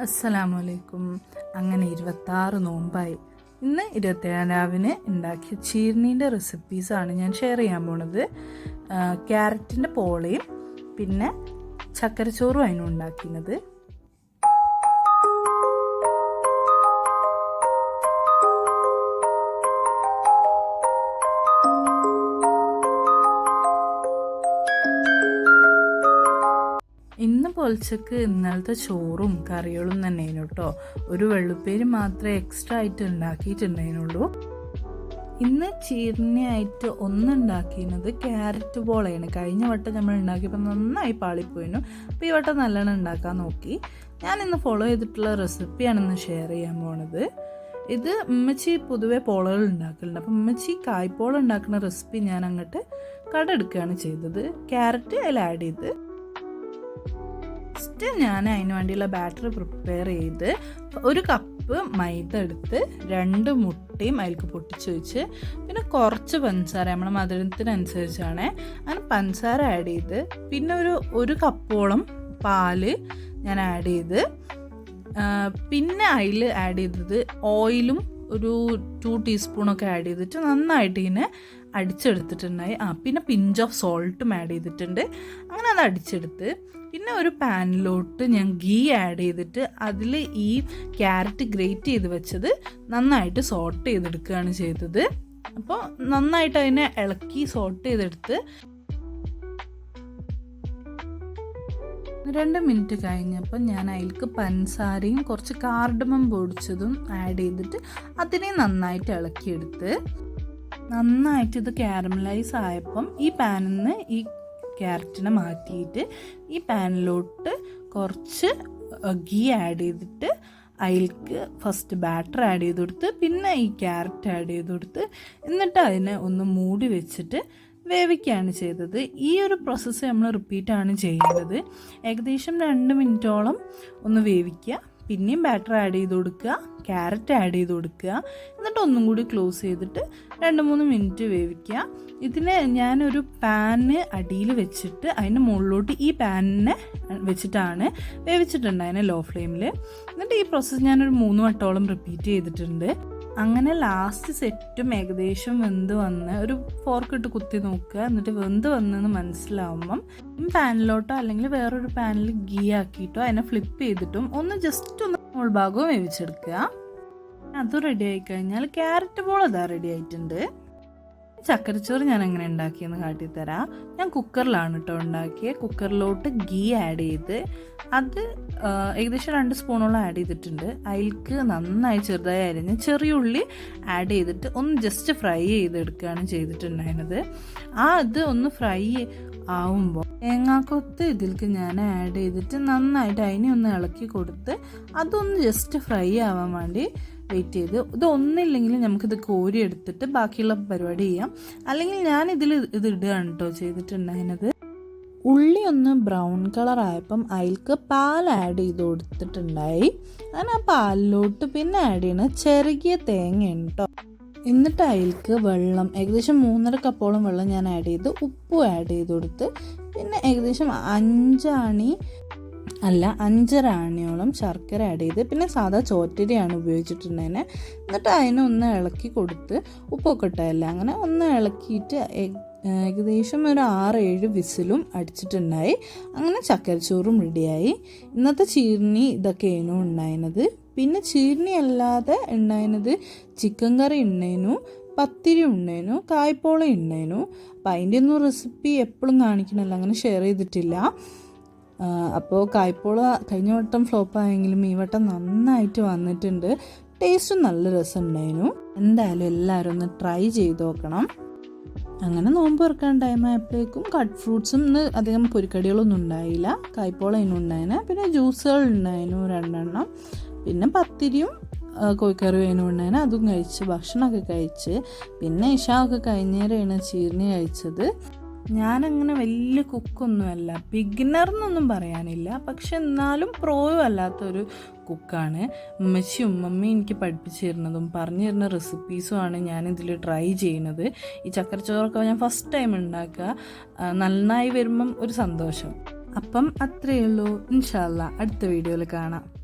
അസ്സലാമലൈക്കും. അങ്ങനെ ഇരുപത്താറ് നോമ്പായി. ഇന്ന് ഇരുപത്തേഴാം രാവിന് ഉണ്ടാക്കിയ ചീർണീന്റെ റെസിപ്പീസാണ് ഞാൻ ഷെയർ ചെയ്യാൻ പോണത്. ക്യാരറ്റിന്റെ പോളയും പിന്നെ ചക്കരച്ചോറും അതിനും ഉണ്ടാക്കിയത്. പൊളിച്ചക്ക് ഇന്നലത്തെ ചോറും കറികളും തന്നെയായിരുന്നു കേട്ടോ. ഒരു വെള്ളുപ്പേര് മാത്രമേ എക്സ്ട്രാ ആയിട്ട് ഉണ്ടാക്കിയിട്ടുണ്ടായിരുന്നുള്ളൂ. ഇന്ന് ചീർണിയായിട്ട് ഒന്നുണ്ടാക്കിയിരുന്നത് ക്യാരറ്റ് ബോളയാണ് കഴിഞ്ഞ വട്ടം നമ്മൾ ഉണ്ടാക്കിയപ്പോൾ നന്നായി പാളിപ്പോയിരുന്നു. അപ്പോൾ ഈ വട്ടം നല്ലോണം ഉണ്ടാക്കാൻ നോക്കി. ഞാൻ ഇന്ന് ഫോളോ ചെയ്തിട്ടുള്ള റെസിപ്പിയാണ് ഇന്ന് ഷെയർ ചെയ്യാൻ പോണത്. ഇത് ഉമ്മച്ചി പൊതുവെ പോളകൾ ഉണ്ടാക്കലുണ്ട്. അപ്പം ഉമ്മച്ചി കായ്പോള ഉണ്ടാക്കുന്ന റെസിപ്പി ഞാൻ അങ്ങോട്ട് കടെടുക്കുകയാണ് ചെയ്തത്. ക്യാരറ്റ് അതിൽ ആഡ് ചെയ്ത് ഫസ്റ്റ് ഞാൻ അതിന് വേണ്ടിയുള്ള ബാറ്റർ പ്രിപ്പയർ ചെയ്ത് ഒരു കപ്പ് മൈദ എടുത്ത് രണ്ട് മുട്ടയും അതിലേക്ക് പൊട്ടിച്ച് വെച്ച് പിന്നെ കുറച്ച് പഞ്ചസാര നമ്മുടെ മധുരത്തിനനുസരിച്ചാണ്. അങ്ങനെ പഞ്ചസാര ആഡ് ചെയ്ത് പിന്നെ ഒരു ഒരു കപ്പോളം പാൽ ഞാൻ ആഡ് ചെയ്ത് പിന്നെ അതിൽ ആഡ് ചെയ്തത് ഓയിലും ഒരു ടു ടീസ്പൂണൊക്കെ ആഡ് ചെയ്തിട്ട് നന്നായിട്ട് ഇങ്ങനെ അടിച്ചെടുത്തിട്ടുണ്ടായി. ആ പിന്നെ പിഞ്ച് ഓഫ് സോൾട്ടും ആഡ് ചെയ്തിട്ടുണ്ട്. അങ്ങനെ അത് അടിച്ചെടുത്ത് പിന്നെ ഒരു പാനിലോട്ട് ഞാൻ ഗീ ആഡ് ചെയ്തിട്ട് അതിൽ ഈ ക്യാരറ്റ് ഗ്രേറ്റ് ചെയ്ത് വെച്ചത് നന്നായിട്ട് സോട്ട് ചെയ്തെടുക്കുകയാണ് ചെയ്തത്. അപ്പോൾ നന്നായിട്ട് അതിനെ ഇളക്കി സോട്ട് ചെയ്തെടുത്ത് രണ്ട് മിനിറ്റ് കഴിഞ്ഞപ്പോൾ ഞാൻ അതിൽക്ക് പഞ്ചസാരയും കുറച്ച് കാർഡമം പൊടിച്ചതും ആഡ് ചെയ്തിട്ട് അതിനെ നന്നായിട്ട് ഇളക്കിയെടുത്ത് നന്നായിട്ട് ഇത് കാരമലൈസ് ആയപ്പം ഈ പാനിൽ നിന്ന് ഈ ക്യാരറ്റിനെ മാറ്റിയിട്ട് ഈ പാനിലോട്ട് കുറച്ച് ഗീ ആഡ് ചെയ്തിട്ട് അതിൽക്ക് ഫസ്റ്റ് ബാറ്റർ ആഡ് ചെയ്ത് കൊടുത്ത് പിന്നെ ഈ ക്യാരറ്റ് ആഡ് ചെയ്ത് കൊടുത്ത് എന്നിട്ട് അതിനെ ഒന്ന് മൂടി വെച്ചിട്ട് വേവിക്കുകയാണ് ചെയ്തത്. ഈ ഒരു പ്രോസസ്സ് നമ്മൾ റിപ്പീറ്റാണ് ചെയ്യുന്നത്. ഏകദേശം രണ്ട് മിനിറ്റോളം ഒന്ന് വേവിക്കുക. പിന്നെയും ബാറ്റർ ആഡ് ചെയ്ത് കൊടുക്കുക ക്യാരറ്റ് ആഡ് ചെയ്ത് കൊടുക്കുക. എന്നിട്ട് ഒന്നും കൂടി ക്ലോസ് ചെയ്തിട്ട് രണ്ട് മൂന്ന് മിനിറ്റ് വേവിക്കുക. ഇതിന് ഞാനൊരു പാന് അടിയിൽ വെച്ചിട്ട് അതിന്റെ മുകളിലോട്ട് ഈ പാനിനെ വെച്ചിട്ടാണ് വേവിച്ചിട്ടുണ്ട് അതിനെ ലോ. ഫ്ലെയിമിൽ എന്നിട്ട് ഈ പ്രോസസ്സ് ഞാനൊരു മൂന്ന് വട്ടോളം റിപ്പീറ്റ് ചെയ്തിട്ടുണ്ട്. അങ്ങനെ ലാസ്റ്റ് സെറ്റും ഏകദേശം വെന്ത് വന്ന് ഒരു ഫോർക്ക് ഇട്ട് കുത്തി നോക്കുക. എന്നിട്ട് വെന്ത് വന്നെന്ന് മനസ്സിലാവുമ്പം പാനിലോട്ടോ അല്ലെങ്കിൽ വേറൊരു പാനിൽ ഗീ ആക്കിയിട്ടോ അതിനെ ഫ്ലിപ്പ് ചെയ്തിട്ടും ഒന്ന് ജസ്റ്റ് ഒന്ന് മുകൾ ഭാഗവും വേവിച്ചെടുക്കുക. അത് റെഡി ആയി കഴിഞ്ഞാൽ ക്യാരറ്റ് ബോൾ അതാ റെഡി ആയിട്ടുണ്ട്. ചക്കരച്ചോറ് ഞാൻ എങ്ങനെ ഉണ്ടാക്കിയെന്ന് കാട്ടിത്തരാം. ഞാൻ കുക്കറിലാണ് കേട്ടോ ഉണ്ടാക്കിയത് കുക്കറിലോട്ട് ഗീ ആഡ് ചെയ്ത് അത് ഏകദേശം രണ്ട് സ്പൂണോളം ആഡ് ചെയ്തിട്ടുണ്ട്. അതിൽക്ക് നന്നായി ചെറുതായി അരിഞ്ഞ് ചെറിയ ഉള്ളി ആഡ് ചെയ്തിട്ട് ഒന്ന് ജസ്റ്റ് ഫ്രൈ ചെയ്തെടുക്കുകയാണ് ചെയ്തിട്ടുണ്ടായിരുന്നത്. ആ അത് ഒന്ന് ഫ്രൈ ആവുമ്പോൾ തേങ്ങാക്കൊത്ത് ഇതിൽക്ക് ഞാൻ ആഡ് ചെയ്തിട്ട് നന്നായിട്ട് അതിനെ ഒന്ന് ഇളക്കി കൊടുത്ത് അതൊന്ന് ജസ്റ്റ് ഫ്രൈ ആവാൻ വേണ്ടി വെയിറ്റ് ചെയ്ത്. ഇത് ഒന്നില്ലെങ്കിൽ നമുക്കിത് കോരി എടുത്തിട്ട് ബാക്കിയുള്ള പരിപാടി ചെയ്യാം. അല്ലെങ്കിൽ ഞാൻ ഇതിൽ ഇത് ഇടുകയാണ് കേട്ടോ ചെയ്തിട്ടുണ്ടായിരുന്നത്. ഉള്ളി ഒന്ന് ബ്രൗൺ കളർ ആയപ്പം അതിൽക്ക് പാൽ ആഡ് ചെയ്ത് കൊടുത്തിട്ടുണ്ടായി. അങ്ങനെ ആ പാലിലോട്ട് പിന്നെ ആഡ് ചെയ്യണ ചെറുകിയ തേങ്ങയാണ് കേട്ടോ എന്നിട്ട് അതിൽക്ക് വെള്ളം ഏകദേശം മൂന്നര കപ്പോളം വെള്ളം ഞാൻ ആഡ് ചെയ്ത് ഉപ്പും ആഡ് ചെയ്ത് കൊടുത്ത് പിന്നെ ഏകദേശം അഞ്ചാണി അല്ല അഞ്ചര ആണിയോളം ശർക്കര ആഡ് ചെയ്ത് പിന്നെ സാധാ ചോറ്റരിയാണ് ഉപയോഗിച്ചിട്ടുണ്ടതിനെ എന്നിട്ട് അതിനെ ഒന്ന് ഇളക്കി കൊടുത്ത് ഉപ്പൊക്കെ ഇട്ടതല്ല അങ്ങനെ ഒന്ന് ഇളക്കിയിട്ട് ഏകദേശം ഒരു ആറ് ഏഴ് വിസിലും അടിച്ചിട്ടുണ്ടായി. അങ്ങനെ ചക്കരച്ചോറും റെഡിയായി ഇന്നത്തെ ചീർണി ഇതൊക്കെയാണ് ഉണ്ടായിരുന്നത്. പിന്നെ ചീർണി അല്ലാതെ ഉണ്ടായിരുന്നത് ചിക്കൻ കറി ഉണ്ടായിരുന്നു പത്തിരി ഉണ്ടായിരുന്നു കായ്പോള ഉണ്ടായിരുന്നു. അപ്പം അതിന്റെ ഒന്നും റെസിപ്പി എപ്പോഴും കാണിക്കണമല്ലോ അങ്ങനെ ഷെയർ ചെയ്തിട്ടില്ല. അപ്പോൾ കായ്പോള കഴിഞ്ഞ വട്ടം ഫ്ലോപ്പായെങ്കിലും ഈ വട്ടം നന്നായിട്ട് വന്നിട്ടുണ്ട്. ടേസ്റ്റും നല്ല രസമുണ്ടായിരുന്നു. എന്തായാലും എല്ലാവരും ഒന്ന് ട്രൈ ചെയ്ത് നോക്കണം. അങ്ങനെ നോമ്പ് തുറക്കാൻ ടൈം ആയപ്പോഴേക്കും കട്ട് ഫ്രൂട്ട്സും ഇന്ന് അധികം പൊരിക്കടികളൊന്നും ഉണ്ടായില്ല. കായ്പോള അതിനും ഉണ്ടായിരുന്നു പിന്നെ ജ്യൂസുകൾ ഉണ്ടായിരുന്നു രണ്ടെണ്ണം. പിന്നെ പത്തിരിയും കോഴിക്കറി വേനും ഉണ്ടായിരുന്നു അതും കഴിച്ച് ഭക്ഷണമൊക്കെ കഴിച്ച്. പിന്നെ ഇഷാവൊക്കെ കഴിഞ്ഞേരാണ് ചീർണി കഴിച്ചത്. ഞാനങ്ങനെ വലിയ കുക്കൊന്നുമല്ല. ബിഗിനർ എന്നൊന്നും പറയാനില്ല. പക്ഷെ എന്നാലും പ്രോയും അല്ലാത്തൊരു കുക്കാണ്. ഉമ്മച്ചിയും ഉമ്മമ്മയും എനിക്ക് പഠിപ്പിച്ചു തരുന്നതും പറഞ്ഞു തരുന്ന റെസിപ്പീസുമാണ് ഞാനിതിൽ ട്രൈ ചെയ്യുന്നത് ഈ ചക്കരച്ചോറൊക്കെ ഞാൻ ഫസ്റ്റ് ടൈം ഉണ്ടാക്കുക. നന്നായി വരുമ്പം ഒരു സന്തോഷം. അപ്പം അത്രയേ ഉള്ളൂ. ഇൻഷാല്ല അടുത്ത വീഡിയോയിൽ കാണാം.